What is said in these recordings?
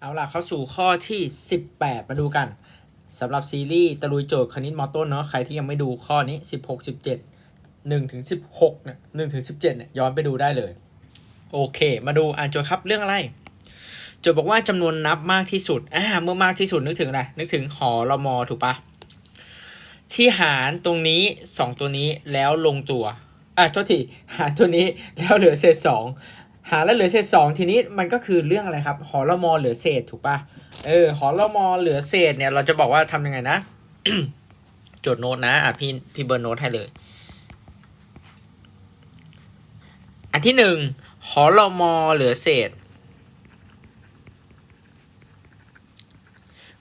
เอาล่ะเข้าสู่ข้อที่ 18 มาดูกันสำหรับซีรีส์ตะลุยโจทย์คณิตมอต้นเนาะใครที่ยังไม่ดูข้อนี้ 16 17 1ถึง16เนี่ย1ถึง17เนี่ยย้อนไปดูได้เลย โอเค มาดูอ่านโจทย์ครับเรื่องอะไร โจทย์บอกว่าจำนวนนับมากที่สุดอ่าเมื่อมากที่สุดนึกถึงอะไร นึกถึงหอรมอถูกปะที่หารตรงนี้ 2 ตัวนี้แล้วลงตัวอะโทษทีหารตัวนี้แล้วเหลือเศษ2 หารแล้วเหลือเศษสองทีนี้มันก็คือเรื่องอะไรครับ หอละมอเหลือเศษถูกปะเออหอละมอเหลือเศษเนี่ยเราจะบอกว่าทำยังไงนะจดโน้ตนะอะพี่พี่เบิร์โน้ตให้เลย อันที่หนึ่งหอละมอเหลือเศษ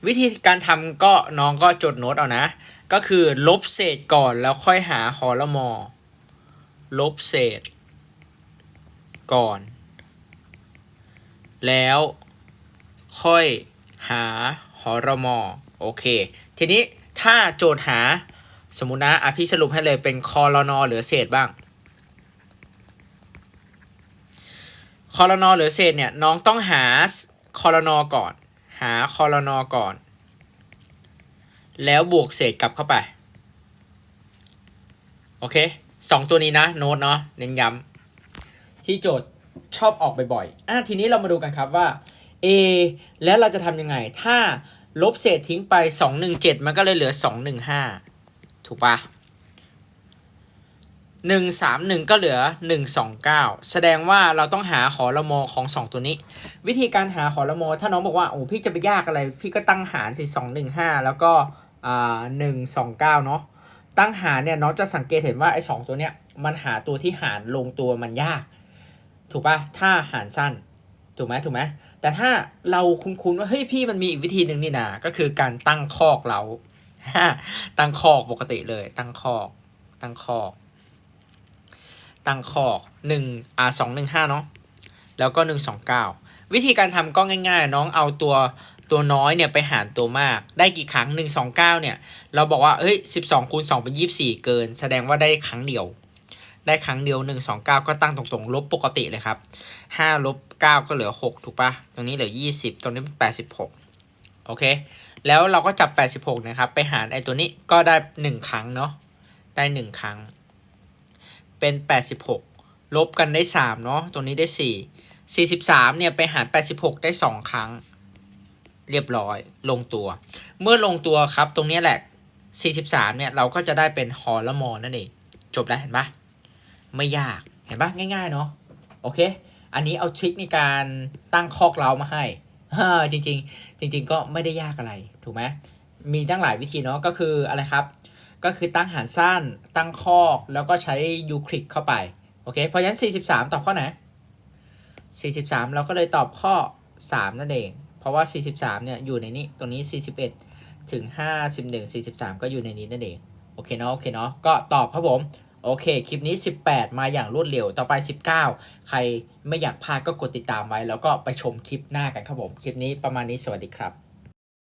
วิธีการทำก็น้องก็จดโน้ตเอานะ ก็คือลบเศษก่อนแล้วค่อยหาหอละมอ ลบเศษก่อน แล้วค่อยหาหอรมอโอเค ทีนี้ถ้าโจทย์หาสมมุตินะอะพี่สรุปให้เลยเป็นคอรนอเหลือเศษบ้างคอรนอเหลือเศษเนี่ยน้องต้องหาคอรนอก่อน หาคอรนอก่อน แล้วบวกเศษกลับเข้าไป โอเคสองตัวนี้นะโน้ตเนาะเน้นย้ำที่โจทย์ ชอบออกบ่อยๆอะทีนี้เรามาดูกันครับว่า A แล้วเราจะทำยังไง ถ้าลบเศษทิ้งไป 217 มันก็เลยเหลือ 215 ถูกปะ131 ก็เหลือ 129 แสดงว่าเราต้องหาหอละมอของ 2 ตัวนี้ วิธีการหาหอละมอ ถ้าน้องบอกว่า โอ้พี่จะไปยากอะไร พี่ก็ตั้งหารสิ215 แล้วก็อ่า129 เนาะตั้งหารเนี่ยน้องจะสังเกตเห็นว่าไอ้สองตัวเนี้ยมันหาตัวที่หารลงตัวมันยาก ถูกปะถ้าหารสั้น ถูกไหมถูกไหมแต่ถ้าเราคุ้นๆว่าเฮ้ยพี่มันมีอีกวิธีหนึ่งนี่นา ก็คือการตั้งคอกเรา ตั้งคอกปกติเลย ตั้งคอก ตั้งคอก ตั้งคอกหนึ่งอ่าสองหนึ่งห้าเนาะ แล้วก็หนึ่งสองเก้าวิธีการทำก็ง่าย ๆ น้องเอาตัวตัวน้อยเนี่ยไปหารตัวมาก ได้กี่ครั้งหนึ่งสองเก้าเนี่ย เราบอกว่าเฮ้ยสิบสองคูณสองเป็นยี่สิบสี่เกิน แสดงว่าได้ครั้งเดียว ได้ครั้งเดียวหนึ่งสองเก้าก็ตั้งตรงๆ ลบปกติเลยครับห้าลบเก้าก็เหลือหกถูกปะตรงนี้เหลือยี่สิบตรงนี้เป็นแปดสิบหกโอเค แล้วเราก็จับแปดสิบหกนะครับ ไปหารไอ้ตัวนี้ก็ได้หนึ่งครั้งเนาะ ได้หนึ่งครั้ง เป็นแปดสิบหกลบกันได้สามเนาะ ตรงนี้ได้สี่สี่สิบสามเนี่ย ไปหารแปดสิบหกได้สองครั้ง เรียบร้อย ลงตัว เมื่อลงตัวครับ ตรงนี้แหละ 43 เนี่ย เราก็จะได้เป็นหอละมอนนั่นเอง จบแล้วเห็นปะ ไม่ยากเห็นปะง่าย ๆ เนาะโอเค อันนี้เอาทริคในการตั้งคอกเรามาให้จริง ๆ จริง ๆ ก็ไม่ได้ยากอะไรถูกไหมมีตั้งหลายวิธีเนาะก็คืออะไรครับ ก็คือตั้งหารสั้นตั้งคอกแล้วก็ใช้ยูคลิกเข้าไปโอเคเพราะฉะนั้น 43 ตอบข้อไหน 43 เราก็เลยตอบข้อ 3 นั่นเอง เพราะว่า 43 เนี่ยอยู่ในนี้ตรงนี้ 41 ถึง 51 43 ก็อยู่ในนี้นั่นเอง โอเคเนาะโอเคเนาะก็ตอบครับผม โอเค คลิปนี้ 18 มาอย่างรวดเร็ว ต่อไป 19 ใครไม่อยากพลาดก็กดติดตามไว้ แล้วก็ไปชมคลิปหน้ากันครับผม คลิปนี้ประมาณนี้สวัสดีครับ